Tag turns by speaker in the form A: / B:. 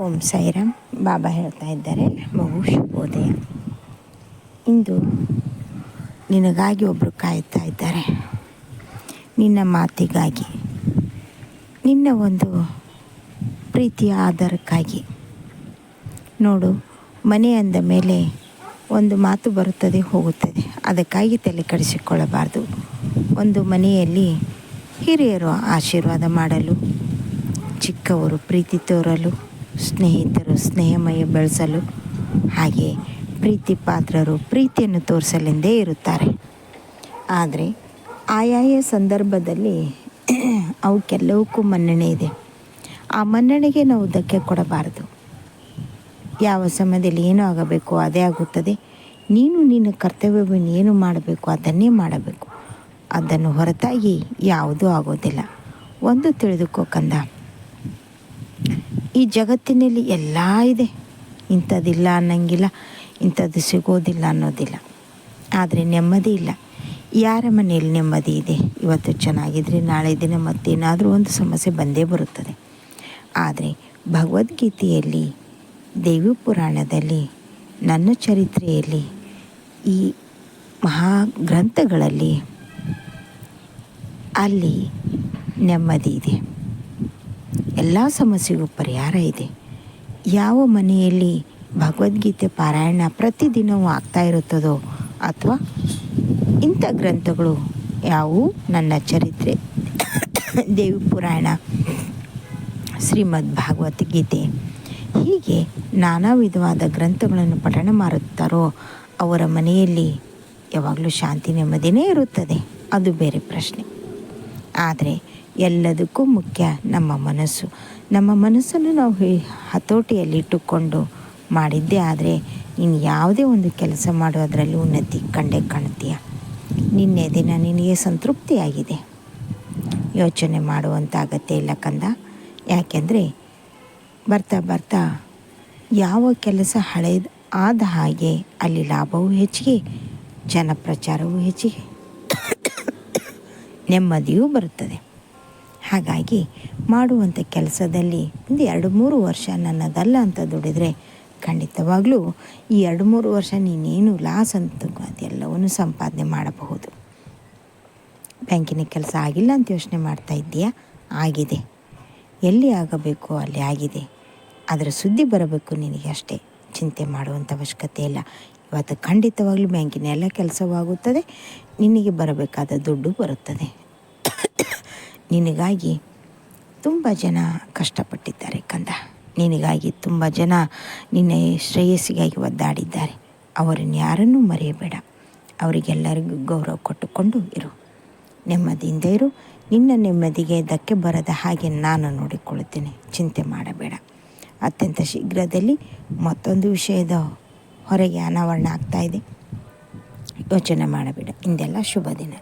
A: ಓಂ ಸೈರಾಮ್ ಬಾಬಾ ಹೇಳ್ತಾ ಇದ್ದಾರೆ ಮಗು ಶುಭೋದಯ. ಇಂದು ನಿನಗಾಗಿ ಒಬ್ಬರು ಕಾಯ್ತಾ ಇದ್ದಾರೆ. ನಿನ್ನ ಮಾತಿಗಾಗಿ, ನಿನ್ನ ಒಂದು ಪ್ರೀತಿಯ ಆಧಾರಕ್ಕಾಗಿ. ನೋಡು, ಮನೆ ಅಂದ ಮೇಲೆ ಒಂದು ಮಾತು ಬರುತ್ತದೆ, ಹೋಗುತ್ತದೆ. ಅದಕ್ಕಾಗಿ ತಲೆ ಕಡಿಸಿಕೊಳ್ಳಬಾರ್ದು. ಒಂದು ಮನೆಯಲ್ಲಿ ಹಿರಿಯರು ಆಶೀರ್ವಾದ ಮಾಡಲು, ಚಿಕ್ಕವರು ಪ್ರೀತಿ ತೋರಲು ಸ್ನೇಹಿತರು, ಸ್ನೇಹಮಯ ಬೆಳೆಸಲು ಹಾಗೆ ಪ್ರೀತಿ ಪಾತ್ರರು ಪ್ರೀತಿಯನ್ನು ತೋರಿಸಲೆಂದೇ ಇರುತ್ತಾರೆ. ಆದರೆ ಆಯಾಯ ಸಂದರ್ಭದಲ್ಲಿ ಅವಕ್ಕೆಲ್ಲವಕ್ಕೂ ಮನ್ನಣೆ ಇದೆ. ಆ ಮನ್ನಣೆಗೆ ನಾವು ಧಕ್ಕೆ ಕೊಡಬಾರದು. ಯಾವ ಸಮಯದಲ್ಲಿ ಏನು ಆಗಬೇಕು ಅದೇ ಆಗುತ್ತದೆ. ನೀನು ನಿನ್ನ ಕರ್ತವ್ಯವನ್ನು ಏನು ಮಾಡಬೇಕು ಅದನ್ನೇ ಮಾಡಬೇಕು. ಅದನ್ನು ಹೊರತಾಗಿ ಯಾವುದೂ ಆಗೋದಿಲ್ಲ. ಒಂದು ತಿಳಿದುಕೋ ಕಂದ. ಈ ಜಗತ್ತಿನಲ್ಲಿ ಎಲ್ಲ ಇದೆ. ಇಂಥದ್ದಿಲ್ಲ ಅನ್ನಂಗಿಲ್ಲ, ಇಂಥದ್ದು ಸಿಗೋದಿಲ್ಲ ಅನ್ನೋದಿಲ್ಲ. ಆದರೆ ನೆಮ್ಮದಿ ಇಲ್ಲ. ಯಾರ ಮನೆಯಲ್ಲಿ ನೆಮ್ಮದಿ ಇದೆ? ಇವತ್ತು ಚೆನ್ನಾಗಿದ್ದರೆ ನಾಳೆ ದಿನ ಮತ್ತೇನಾದರೂ ಒಂದು ಸಮಸ್ಯೆ ಬಂದೇ ಬರುತ್ತದೆ. ಆದರೆ ಭಗವದ್ಗೀತೆಯಲ್ಲಿ, ದೇವಿ ಪುರಾಣದಲ್ಲಿ, ನನ್ನ ಚರಿತ್ರೆಯಲ್ಲಿ, ಈ ಮಹಾ ಗ್ರಂಥಗಳಲ್ಲಿ ಅಲ್ಲಿ ನೆಮ್ಮದಿ ಇದೆ. ಎಲ್ಲ ಸಮಸ್ಯೆಗೂ ಪರಿಹಾರ ಇದೆ. ಯಾವ ಮನೆಯಲ್ಲಿ ಭಗವದ್ಗೀತೆ ಪಾರಾಯಣ ಪ್ರತಿದಿನವೂ ಆಗ್ತಾ ಇರುತ್ತದೋ ಅಥವಾ ಇಂಥ ಗ್ರಂಥಗಳು ಯಾವುವು? ನನ್ನ ಚರಿತ್ರೆ. ದೇವಿ ಪುರಾಣ, ಶ್ರೀಮದ್ ಭಾಗವದ್ಗೀತೆ ಹೀಗೆ ನಾನಾ ವಿಧವಾದ ಗ್ರಂಥಗಳನ್ನು ಪಠಣ ಮಾಡುತ್ತಾರೋ ಅವರ ಮನೆಯಲ್ಲಿ ಯಾವಾಗಲೂ ಶಾಂತಿ ನೆಮ್ಮದಿನೇ ಇರುತ್ತದೆ. ಅದು ಬೇರೆ ಪ್ರಶ್ನೆ. ಆದರೆ ಎಲ್ಲದಕ್ಕೂ ಮುಖ್ಯ ನಮ್ಮ ಮನಸ್ಸು. ನಮ್ಮ ಮನಸ್ಸನ್ನು ನಾವು ಹತೋಟಿಯಲ್ಲಿಟ್ಟುಕೊಂಡು ಮಾಡಿದ್ದೇ ಆದರೆ ನೀನು ಯಾವುದೇ ಒಂದು ಕೆಲಸ ಮಾಡೋದರಲ್ಲಿ ಉನ್ನತಿ ಕಂಡೇ ಕಾಣ್ತೀಯ ನಿನ್ನೆ ದಿನ ನಿನಗೆ ಸಂತೃಪ್ತಿಯಾಗಿದೆ. ಯೋಚನೆ ಮಾಡುವಂಥ ಅಗತ್ಯ ಇಲ್ಲ ಕಂದ? ಯಾಕೆಂದರೆ ಬರ್ತಾ ಬರ್ತಾ ಯಾವ ಕೆಲಸ ಹಳೆ ಆದ ಹಾಗೆ ಅಲ್ಲಿ ಲಾಭವೂ ಹೆಚ್ಚಿಗೆ ಜನಪ್ರಚಾರವೂ ಹೆಚ್ಚಿಗೆ. ನೆಮ್ಮದಿಯೂ ಬರುತ್ತದೆ. ಹಾಗಾಗಿ ಮಾಡುವಂಥ ಕೆಲಸದಲ್ಲಿ ಒಂದು ಎರಡು ಮೂರು ವರ್ಷ ನನ್ನದಲ್ಲ ಅಂತ ದುಡಿದರೆ ಖಂಡಿತವಾಗಲೂ ಈ ಎರಡು ಮೂರು ವರ್ಷ ನೀನೇನು ಲಾಸ್ ಅಂತ ಅದೆಲ್ಲವನ್ನು ಸಂಪಾದನೆ ಮಾಡಬಹುದು. ಬ್ಯಾಂಕಿನ ಕೆಲಸ ಆಗಿಲ್ಲ ಅಂತ ಯೋಚನೆ ಮಾಡ್ತಾ ಇದ್ದೀಯಾ? ಆಗಿದೆ. ಎಲ್ಲಿ ಆಗಬೇಕು ಅಲ್ಲಿ ಆಗಿದೆ. ಅದರ ಸುದ್ದಿ ಬರಬೇಕು ನಿನಗೆ ಅಷ್ಟೇ. ಚಿಂತೆ ಮಾಡುವಂಥ ಅವಶ್ಯಕತೆ ಇಲ್ಲ. ಇವತ್ತು ಖಂಡಿತವಾಗಲೂ ಬ್ಯಾಂಕಿನ ಎಲ್ಲ ಕೆಲಸವಾಗುತ್ತದೆ. ನಿನಗೆ ಬರಬೇಕಾದ ದುಡ್ಡು ಬರುತ್ತದೆ. ನಿನಗಾಗಿ ತುಂಬ ಜನ ಕಷ್ಟಪಟ್ಟಿದ್ದಾರೆ ಕಂದ. ನಿನಗಾಗಿ ತುಂಬ ಜನ ನಿನ್ನ ಶ್ರೇಯಸ್ಸಿಗಾಗಿ ಒದ್ದಾಡಿದ್ದಾರೆ. ಅವರನ್ನು ಯಾರನ್ನೂ ಮರೆಯಬೇಡ. ಅವರಿಗೆಲ್ಲರಿಗೂ ಗೌರವ ಕೊಟ್ಟುಕೊಂಡು ಇರು. ನೆಮ್ಮದಿಯಿಂದ ಇರು. ನಿನ್ನ ನೆಮ್ಮದಿಗೆ ಧಕ್ಕೆ ಬರದ ಹಾಗೆ ನಾನು ನೋಡಿಕೊಳ್ಳುತ್ತೇನೆ. ಚಿಂತೆ ಮಾಡಬೇಡ. ಅತ್ಯಂತ ಶೀಘ್ರದಲ್ಲಿ ಮತ್ತೊಂದು ವಿಷಯದ ಹೊರಗೆ ಅನಾವರಣ ಆಗ್ತಾಯಿದೆ ಯೋಚನೆ ಮಾಡಬೇಡ. ಇಂದೆಲ್ಲ ಶುಭ ದಿನ